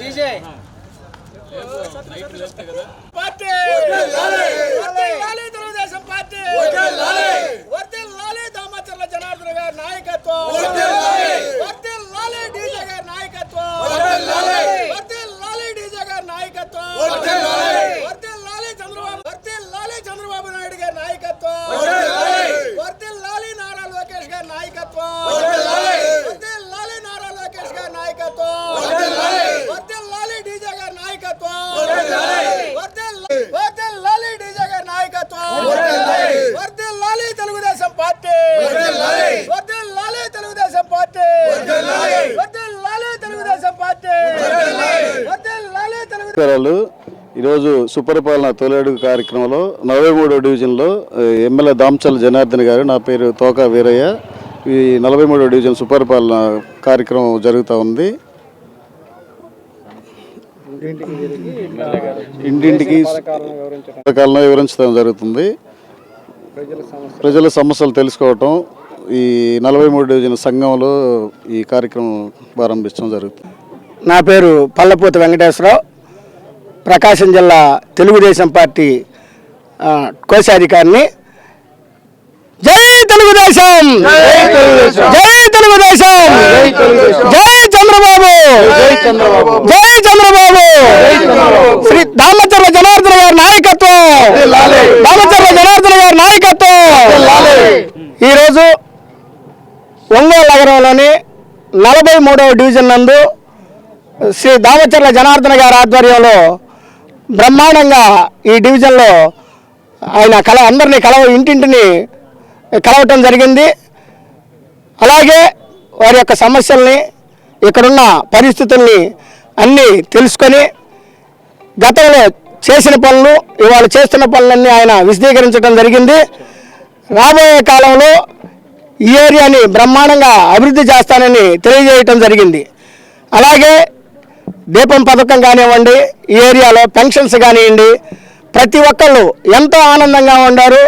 DJ party! Telugu Desam party! Damacharla Janardhan గారి నాయకత్వం! DJ గారి నాయకత్వం! డీజే గారి నాయకత్వం వర్ధిల్లాలి చంద్రబాబు వర్ధిల్లాలి చంద్రబాబు నాయుడు గారి నాయకత్వం వర్ధిల్లాలి నారా లోకేష్ గారి నాయకత్వం వర్ధిల్లాలి నారా లోకేష్ గారి నాయకత్వం వర్ధిల్లాలి డీజే గారి నాయకత్వం వర్ధిల్లాలి వర్ధిల్లాలి డీజే గారి నాయకత్వం వర్ధిల్లాలి తెలుగుదేశం పార్టీ వర్ధిల్లాలి తెలుగుదేశం పార్టీ వర్ధిల్లాలి తెలుగుదేశం పార్టీ వర్ధిల్లాలి తెలుగు నమస్కారాలు ఈరోజు సుపరిపాలన తొలడుగు కార్యక్రమంలో నలభై మూడో డివిజన్లో ఎమ్మెల్యే దాంచల్ జనార్దన్ గారు నా పేరు తోక వీరయ్య. ఈ నలభై మూడో డివిజన్ సుపరిపాలన కార్యక్రమం జరుగుతూ ఉంది. ఇంటింటికి పథకాలను వివరించడం జరుగుతుంది. ప్రజల సమస్యలు తెలుసుకోవటం ఈ నలభై మూడు డివిజన్ సంఘంలో ఈ కార్యక్రమం ప్రారంభించడం జరుగుతుంది. నా పేరు పల్లపూత వెంకటేశ్వరరావు. ప్రకాశం జిల్లా తెలుగుదేశం పార్టీ కోశాధికారిని జై తెలుగుదేశం! జై తెలుగుదేశం! జై చంద్రబాబు! జై చంద్రబాబు! శ్రీ దామచర్ల జనార్దన్ గారి నాయకత్వం! దామచర్ల జనార్దన్ గారి నాయకత్వం! ఈరోజు ఒంగోలు నగరంలోని నలభై మూడవ డివిజన్ నందు శ్రీ దామచర్ల జనార్దన గారి ఆధ్వర్యంలో బ్రహ్మాండంగా ఈ డివిజన్లో ఆయన కల అందరినీ కలవ ఇంటింటిని కలవటం జరిగింది. అలాగే వారి యొక్క సమస్యల్ని ఇక్కడున్న పరిస్థితుల్ని అన్నీ తెలుసుకొని గతంలో చేసిన పనులు ఇవాళ చేస్తున్న పనులన్నీ ఆయన విశదీకరించడం జరిగింది. రాబోయే కాలంలో ఈ ఏరియాని బ్రహ్మాండంగా అభివృద్ధి చేస్తానని తెలియజేయటం జరిగింది. అలాగే దీపం పథకం కానివ్వండి ఈ ఏరియాలో పెన్షన్స్ కానివ్వండి ప్రతి ఒక్కళ్ళు ఎంతో ఆనందంగా ఉండారు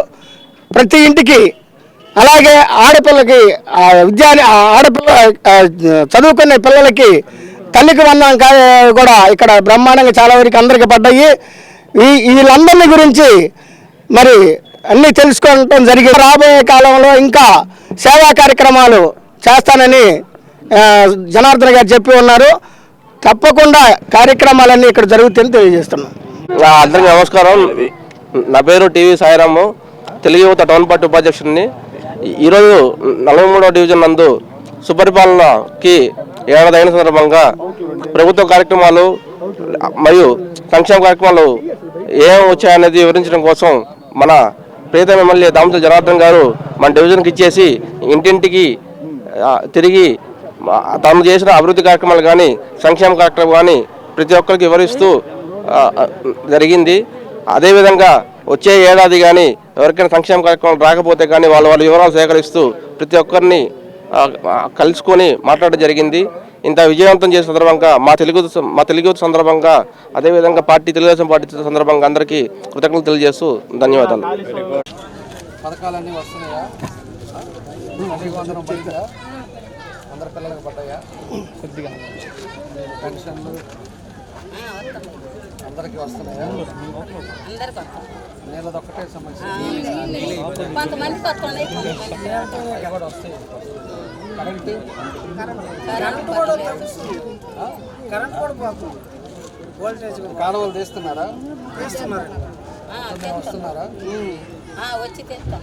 ప్రతి ఇంటికి అలాగే ఆడపిల్లకి విద్యా ఆడపిల్ల చదువుకునే పిల్లలకి తల్లికి వందనం కూడా ఇక్కడ బ్రహ్మాండంగా చాలా వరకు అందరికీ పడ్డాయి. ఈ వీళ్ళందరినీ గురించి మరి అన్నీ తెలుసుకోవటం జరిగింది. రాబోయే కాలంలో ఇంకా సేవా కార్యక్రమాలు చేస్తానని జనార్దన్ గారు చెప్పి ఉన్నారు. తప్పకుండా కార్యక్రమాలన్నీ ఇక్కడ జరుగుతాయని తెలియజేస్తున్నాం. నా అందరికీ నమస్కారం. నా పేరు టీవీ సాయిరాము. తెలుగు యువత టౌన్ పార్టీ ఉపాధ్యక్షుడిని. ఈరోజు నలభై మూడవ డివిజన్ నందు సుపరిపాలనకి ఏడాదైన సందర్భంగా ప్రభుత్వ కార్యక్రమాలు మరియు సంక్షేమ కార్యక్రమాలు ఏం వచ్చాయనేది వివరించడం కోసం మన ప్రీతం ఎమ్మెల్యే దామచల జనార్దన్ గారు మన డివిజన్కి ఇచ్చేసి ఇంటింటికి తిరిగి తాను చేసిన అభివృద్ధి కార్యక్రమాలు కానీ సంక్షేమ కార్యక్రమం కానీ ప్రతి ఒక్కరికి వివరిస్తూ జరిగింది. అదేవిధంగా వచ్చే ఏడాది కానీ ఎవరికైనా సంక్షేమ కార్యక్రమాలు రాకపోతే కానీ వాళ్ళ వాళ్ళ వివరాలు సేకరిస్తూ ప్రతి ఒక్కరిని కలుసుకొని మాట్లాడడం జరిగింది. ఇంత విజయవంతం చేసిన సందర్భంగా మా తెలుగు మా తెలుగు సందర్భంగా అదేవిధంగా పార్టీ తెలుగుదేశం పార్టీ సందర్భంగా అందరికీ కృతజ్ఞతలు తెలియజేస్తూ ధన్యవాదాలు. పథకాలన్నీ వస్తున్నాయా? అందరి పిల్లలకు పడ్డాయా? కొద్దిగా. పెన్షన్లు అందరికీ వస్తున్నాయా? నీళ్ళది ఒక్కటే సమస్య. కూడా వస్తాయి కరెంటు కరెంట్? కూడా పోతుంది వోల్టేజ్ కాలువలు తీస్తున్నారా? వస్తున్నారా? ఆ, వచ్చి తెస్తాం.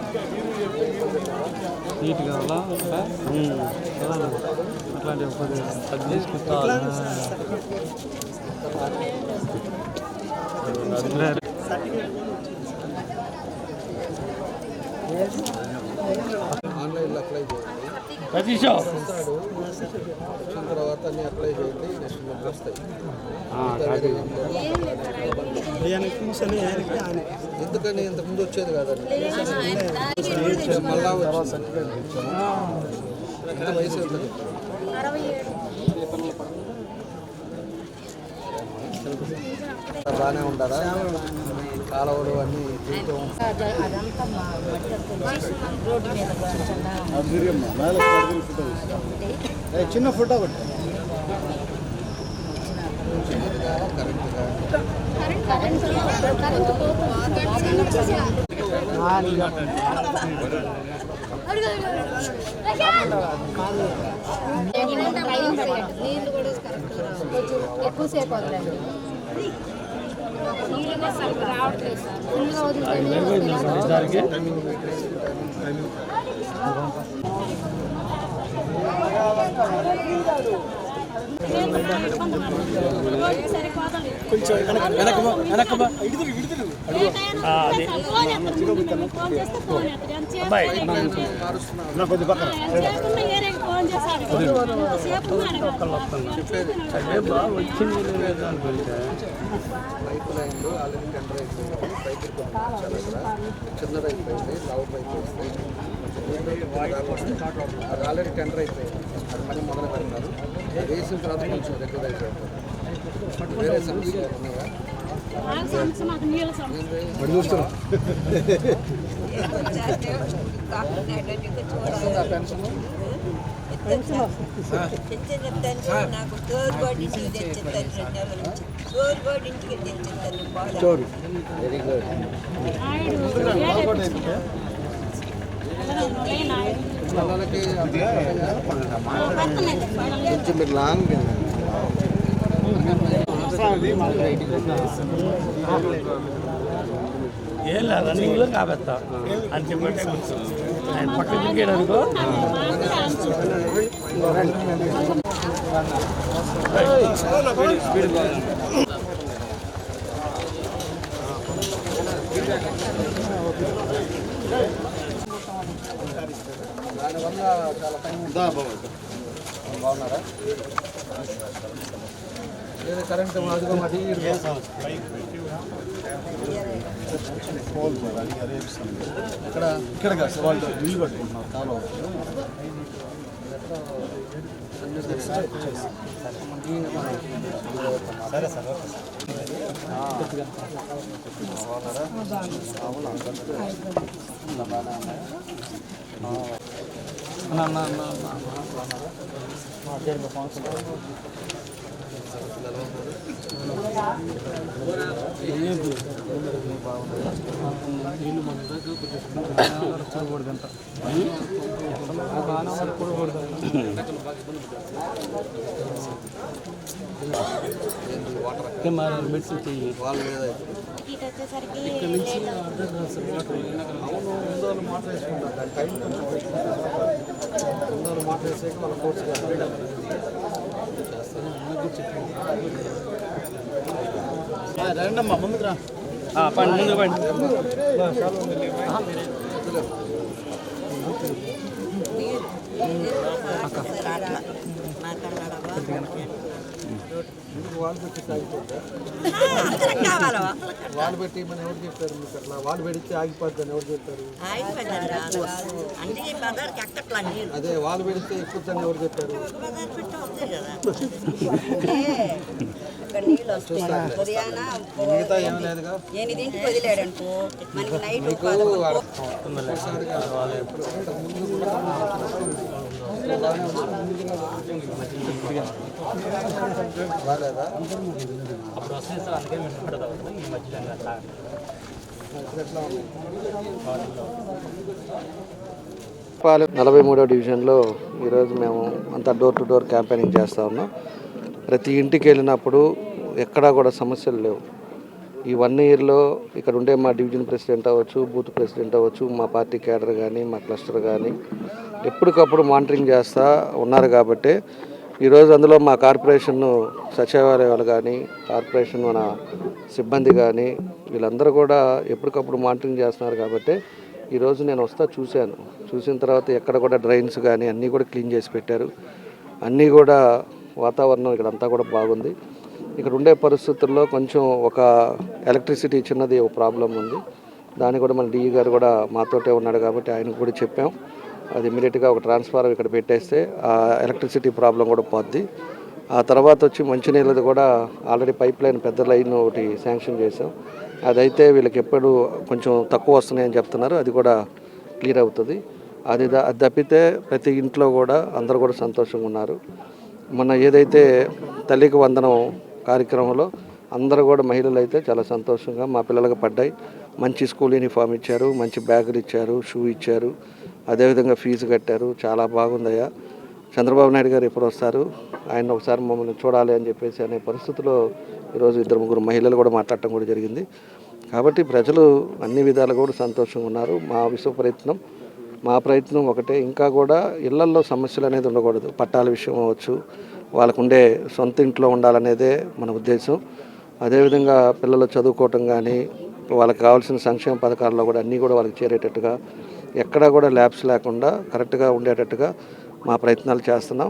నీట్ కావాలా? అట్లాంటి కొద్దిగా అది చేసుకుంటా. ఆన్లైన్లో అప్లై చేయండి. వచ్చిన తర్వాత అన్ని అప్లై చేయండి నెక్స్ట్ మంత్ వస్తాయి. ఎందుకని ఇంతకు ముందు వచ్చేది కాదండి. మళ్ళా. ఎంత వయసు బాగానే ఉండారా కాలువలు అన్నీ జీవితం చిన్న ఫోటో ఒకటి నీళ్ళు కూడా ఎక్కువసేపు వదలండి నీళ్ళనే సరిగ్గా రావట్లేదు సార్ ఫుల్గా వదిలితే పైప్ లైన్లు ఆల్రెడీ టెండర్ అయిపోయింది పైపు పంపించాలి ఇక్కడ చిన్నది లావు పైపు వేస్తే అది ఆల్రెడీ టెండర్ అయిపోయింది. అది మళ్ళీ మొదలు పెడతారు వేసిన తర్వాత కొంచెం దగ్గర అయిపోతుంది. వేరే సమస్యలు ఉన్నాయా? పెన్షన్? నాకు ఇంటికి తెచ్చిస్తారు వెరీ గుడ్ కొంచెం మీరు లాంగ్ ఏం లేదు రన్నింగ్లో కాబెత్తా అని చెప్పండి ఆయన పక్కన దిగాడు అనుకో దానివల్ల చాలా టైం బాగున్నారా? కరెంట్ ఇక్కడ. ఇక్కడ కాదు వాళ్ళు కట్టుకుంటున్నారు సరే సార్ కొంచెం చూడకూడదంట వాటర్ మెడిసిన్ చెయ్యి వాళ్ళు లేదా ఇటు వచ్చేసరికి అవును ముందు వాళ్ళు మాట వేసుకుంటారు దాని టైం కొంచెం వేసుకుంటారు ముందు వాళ్ళు మాట వేసాక వాళ్ళ కోర్స్ రండమ్మా ముందుకు రా పండి ముందు పండి వాళ్ళు పెట్టి ఆగిపోద్దా వాళ్ళు పెట్టి మన ఎవరు చెప్పారు మీకు అట్లా వాళ్ళు పెడితే ఆగిపోద్ది అని ఎవరు చెప్పారు? అదే వాళ్ళు పెడితే ఎక్కుద్దని ఎవరు చెప్పారు ఇక్కడ నీళ్ళు వస్తాయి. ఉదయాన ఎనిమిదింటికి మనకి నైట్ అప్పుడు సార్ అందుకే ఈ మధ్యలో అట్లా నలభై మూడో డివిజన్లో ఈరోజు మేము అంతా డోర్ టు డోర్ క్యాంపెయినింగ్ చేస్తూ ఉన్నాం. ప్రతి ఇంటికి వెళ్ళినప్పుడు ఎక్కడా కూడా సమస్యలు లేవు. ఈ వన్ ఇయర్లో ఇక్కడ ఉండే మా డివిజన్ ప్రెసిడెంట్ అవ్వచ్చు బూత్ ప్రెసిడెంట్ అవ్వచ్చు మా పార్టీ క్యాడర్ కానీ మా క్లస్టర్ కానీ ఎప్పటికప్పుడు మానిటరింగ్ చేస్తూ ఉన్నారు కాబట్టి ఈరోజు అందులో మా కార్పొరేషన్ సచివాలయాలు కానీ కార్పొరేషన్ మన సిబ్బంది కానీ వీళ్ళందరూ కూడా ఎప్పటికప్పుడు మానిటరింగ్ చేస్తున్నారు కాబట్టి ఈరోజు నేను వస్తా చూశాను. చూసిన తర్వాత ఎక్కడ కూడా డ్రైన్స్ కానీ అన్నీ కూడా క్లీన్ చేసి పెట్టారు. అన్నీ కూడా వాతావరణం ఇక్కడ అంతా కూడా బాగుంది. ఇక్కడ ఉండే పరిస్థితుల్లో కొంచెం ఒక ఎలక్ట్రిసిటీ చిన్నది ఒక ప్రాబ్లం ఉంది. దాన్ని కూడా మన డిఈ గారు కూడా మాతోటే ఉన్నాడు కాబట్టి ఆయనకు కూడా చెప్పాం. అది ఇమీడియట్గా ఒక ట్రాన్స్ఫార్మర్ ఇక్కడ పెట్టేస్తే ఆ ఎలక్ట్రిసిటీ ప్రాబ్లం కూడా పోద్ది. ఆ తర్వాత వచ్చి మంచినీళ్ళది కూడా ఆల్రెడీ పైప్ లైన్ పెద్ద లైన్ ఒకటి శాంక్షన్ చేసాం అదైతే వీళ్ళకి ఎప్పుడు కొంచెం తక్కువ వస్తున్నాయని చెప్తున్నారు. అది కూడా క్లియర్ అవుతుంది. అది అది తప్పితే ప్రతి ఇంట్లో కూడా అందరూ కూడా సంతోషంగా ఉన్నారు. మొన్న ఏదైతే తల్లికి వందనం కార్యక్రమంలో అందరూ కూడా మహిళలు అయితే చాలా సంతోషంగా మా పిల్లలకు పడ్డాయి. మంచి స్కూల్ యూనిఫామ్ ఇచ్చారు మంచి బ్యాగులు ఇచ్చారు షూ ఇచ్చారు అదేవిధంగా ఫీజు కట్టారు. చాలా బాగుందయ్యా. చంద్రబాబు నాయుడు గారు ఎప్పుడు వస్తారు? ఆయన ఒకసారి మమ్మల్ని చూడాలి అని చెప్పేసి అనే పరిస్థితిలో ఈరోజు ఇద్దరు ముగ్గురు మహిళలు కూడా మాట్లాడటం కూడా జరిగింది. కాబట్టి ప్రజలు అన్ని విధాలు కూడా సంతోషంగా ఉన్నారు. మా విశ్వ ప్రయత్నం మా ప్రయత్నం ఒకటే. ఇంకా కూడా ఇళ్ళల్లో సమస్యలు అనేది ఉండకూడదు. పట్టాల విషయం అవ్వచ్చు వాళ్ళకు ఉండే సొంత ఇంట్లో ఉండాలనేదే మన ఉద్దేశం. అదేవిధంగా పిల్లలు చదువుకోవటం కానీ వాళ్ళకి కావాల్సిన సంక్షేమ పథకాల్లో కూడా అన్నీ కూడా వాళ్ళకి చేరేటట్టుగా ఎక్కడా కూడా ల్యాబ్స్ లేకుండా కరెక్ట్గా ఉండేటట్టుగా మా ప్రయత్నాలు చేస్తున్నాం.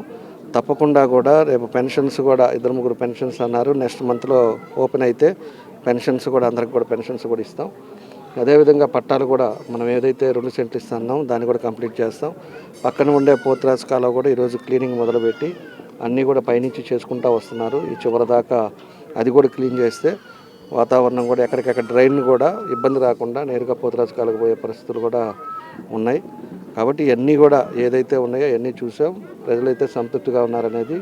తప్పకుండా కూడా రేపు పెన్షన్స్ కూడా ఇద్దరు ముగ్గురు పెన్షన్స్ అన్నారు. నెక్స్ట్ మంత్లో ఓపెన్ అయితే పెన్షన్స్ కూడా అందరికి కూడా పెన్షన్స్ కూడా ఇస్తాం. అదేవిధంగా పట్టాలు కూడా మనం ఏదైతే రెండు సెంట్లు ఇస్తున్నాం దాన్ని కూడా కంప్లీట్ చేస్తాం. పక్కన ఉండే పోతురాజు కూడా ఈరోజు క్లీనింగ్ మొదలుపెట్టి అన్నీ కూడా పైనుంచి చేసుకుంటూ వస్తున్నారు. ఈ చివరి దాకా అది కూడా క్లీన్ చేస్తే వాతావరణం కూడా ఎక్కడికక్కడ డ్రైన్ కూడా ఇబ్బంది రాకుండా నేరుగా పోతురాజు పోయే పరిస్థితులు కూడా ఉన్నాయి. కాబట్టి ఇవన్నీ కూడా ఏదైతే ఉన్నాయో అవన్నీ చూసాం. ప్రజలైతే సంతృప్తిగా ఉన్నారనేది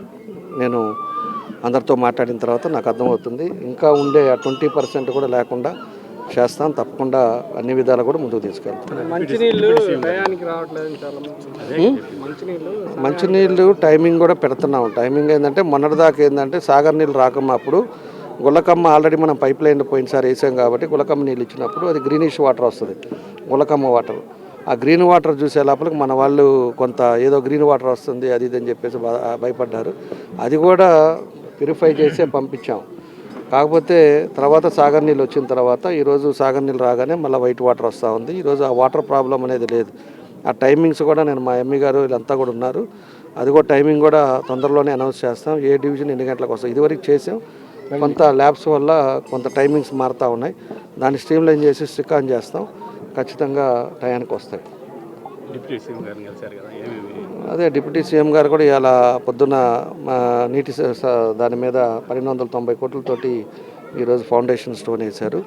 నేను అందరితో మాట్లాడిన తర్వాత నాకు అర్థమవుతుంది. ఇంకా ఉండే ఆ ట్వంటీ పర్సెంట్ కూడా లేకుండా చేస్తాం తప్పకుండా అన్ని విధాలు కూడా ముందుకు తీసుకెళ్తాం మంచినీళ్ళు టైమింగ్ కూడా పెడుతున్నాం. టైమింగ్ ఏంటంటే మొన్నటిదాకా ఏంటంటే సాగర్ నీళ్ళు రాకమ్మ అప్పుడు గులకమ్మ ఆల్రెడీ మనం పైప్ లైన్ పోయినసారి వేసాం కాబట్టి గులకమ్మ నీళ్ళు ఇచ్చినప్పుడు అది గ్రీనిష్ వాటర్ వస్తుంది గులకమ్మ వాటర్. ఆ గ్రీన్ వాటర్ చూసే లోపలికి మన వాళ్ళు కొంత ఏదో గ్రీన్ వాటర్ వస్తుంది అది ఇది అని చెప్పేసి భయపడ్డారు. అది కూడా ప్యూరిఫై చేసే పంపించాం. కాకపోతే తర్వాత సాగర్ నీళ్ళు వచ్చిన తర్వాత ఈరోజు సాగర్ నీళ్ళు రాగానే మళ్ళీ వైట్ వాటర్ వస్తూ ఉంది. ఈరోజు ఆ వాటర్ ప్రాబ్లం అనేది లేదు. ఆ టైమింగ్స్ కూడా నేను మా ఎమ్మె గారు వీళ్ళంతా కూడా ఉన్నారు. అది కూడా టైమింగ్ కూడా తొందరలోనే అనౌన్స్ చేస్తాం. ఏ డివిజన్ ఎన్ని గంటలకు వస్తాం ఇదివరకు చేసాం. కొంత ల్యాబ్స్ వల్ల కొంత టైమింగ్స్ మారుతూ ఉన్నాయి. దాన్ని స్ట్రీమ్ లైన్ చేసి స్టిక్ ఆన్ చేస్తాం. ఖచ్చితంగా టయానికి వస్తాయి. అదే డిప్యూటీ సీఎం గారు కూడా ఇలా పొద్దున్న మా నీటి దాని మీద పన్నెండు వందల తొంభై కోట్లతోటి ఈరోజు ఫౌండేషన్ స్టోన్ వేశారు.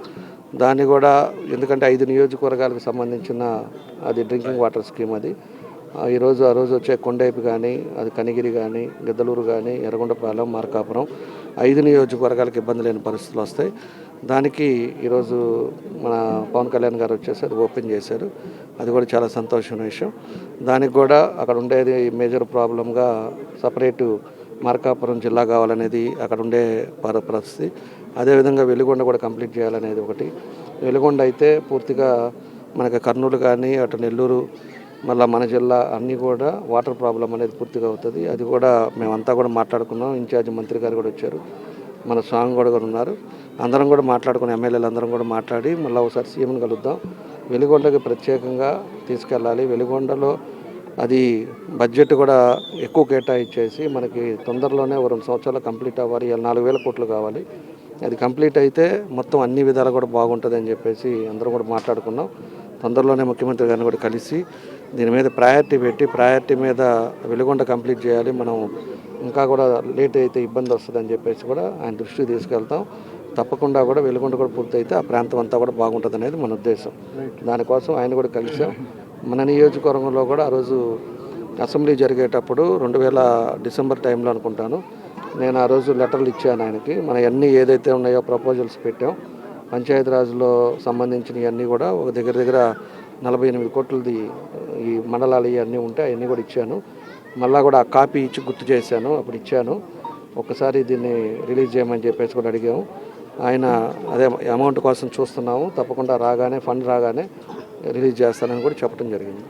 దాన్ని కూడా ఎందుకంటే ఐదు నియోజకవర్గాలకు సంబంధించిన అది డ్రింకింగ్ వాటర్ స్కీమ్ అది. ఈరోజు ఆ రోజు వచ్చే కొండైపు కానీ అది కనిగిరి కానీ గిద్దలూరు కానీ ఎర్రగొండపాలెం మార్కాపురం ఐదు నియోజకవర్గాలకు ఇబ్బంది లేని పరిస్థితులు వస్తాయి. దానికి ఈరోజు మన పవన్ కళ్యాణ్ గారు వచ్చేసి అది ఓపెన్ చేశారు. అది కూడా చాలా సంతోషమైన విషయం. దానికి కూడా అక్కడ ఉండేది మేజర్ ప్రాబ్లంగా సపరేటు మార్కాపురం జిల్లా కావాలనేది అక్కడ ఉండే పర- పరిస్థితి. అదేవిధంగా వెలుగొండ కూడా కంప్లీట్ చేయాలనేది ఒకటి. వెలుగొండ అయితే పూర్తిగా మనకి కర్నూలు కానీ అటు నెల్లూరు మళ్ళీ మన జిల్లా అన్నీ కూడా వాటర్ ప్రాబ్లం అనేది పూర్తిగా అవుతుంది. అది కూడా మేమంతా కూడా మాట్లాడుకున్నాం. ఇన్ఛార్జ్ మంత్రి గారు కూడా వచ్చారు. మన స్వామి కూడా కూడా ఉన్నారు. అందరం కూడా మాట్లాడుకుని ఎమ్మెల్యేలు అందరం కూడా మాట్లాడి మళ్ళీ ఒకసారి సీఎంని కలుద్దాం. వెలిగొండకి ప్రత్యేకంగా తీసుకెళ్ళాలి. వెలిగొండలో అది బడ్జెట్ కూడా ఎక్కువ కేటాయించేసి మనకి తొందరలోనే ఒక రెండు సంవత్సరాలు కంప్లీట్ అవ్వాలి. నాలుగు వేల కోట్లు కావాలి. అది కంప్లీట్ అయితే మొత్తం అన్ని విధాలు కూడా బాగుంటుంది అని చెప్పేసి అందరం కూడా మాట్లాడుకున్నాం. తొందరలోనే ముఖ్యమంత్రి గారిని కూడా కలిసి దీని మీద ప్రయారిటీ పెట్టి ప్రయారిటీ మీద వెలుగొండ కంప్లీట్ చేయాలి. మనం ఇంకా కూడా లేట్ అయితే ఇబ్బంది వస్తుందని చెప్పేసి కూడా ఆయన దృష్టికి తీసుకెళ్తాం. తప్పకుండా కూడా వెలుగొండ కూడా పూర్తయితే ఆ ప్రాంతం అంతా కూడా బాగుంటుంది అనేది మన ఉద్దేశం. దానికోసం ఆయన కూడా కలిసాం. మన నియోజకవర్గంలో కూడా ఆ రోజు అసెంబ్లీ జరిగేటప్పుడు రెండు వేల డిసెంబర్ టైంలో అనుకుంటాను నేను ఆ రోజు లెటర్లు ఇచ్చాను ఆయనకి. మన అన్నీ ఏదైతే ఉన్నాయో ప్రపోజల్స్ పెట్టాం. పంచాయతీరాజ్లో సంబంధించినవి అన్నీ కూడా ఒక దగ్గర దగ్గర నలభై ఎనిమిది కోట్లది ఈ మండలాలు ఇవన్నీ ఉంటే అవన్నీ కూడా ఇచ్చాను. మళ్ళీ కూడా ఆ కాపీ ఇచ్చి గుర్తు చేశాను అప్పుడు ఇచ్చాను. ఒకసారి దీన్ని రిలీజ్ చేయమని చెప్పేసి కూడా అడిగాము. ఆయన అదే అమౌంట్ కోసం చూస్తున్నాము తప్పకుండా రాగానే ఫండ్ రాగానే రిలీజ్ చేస్తానని కూడా చెప్పడం జరిగింది.